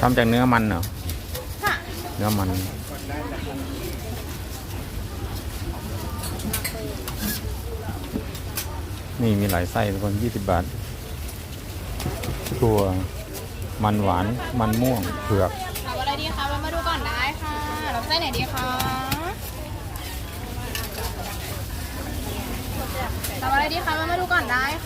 ทำจากเนื้อมันเหรอเนื้อมันนี่มีหลายไส้ทุกคนยี่สิบบาทตัวมันหวาน มันม่วง เผือกเอาอะไรดีคะมาดูก่อนได้ค่ะราไส้ไหนดีคะรับอะไรดีคะมาดูก่อนได้ค่ะ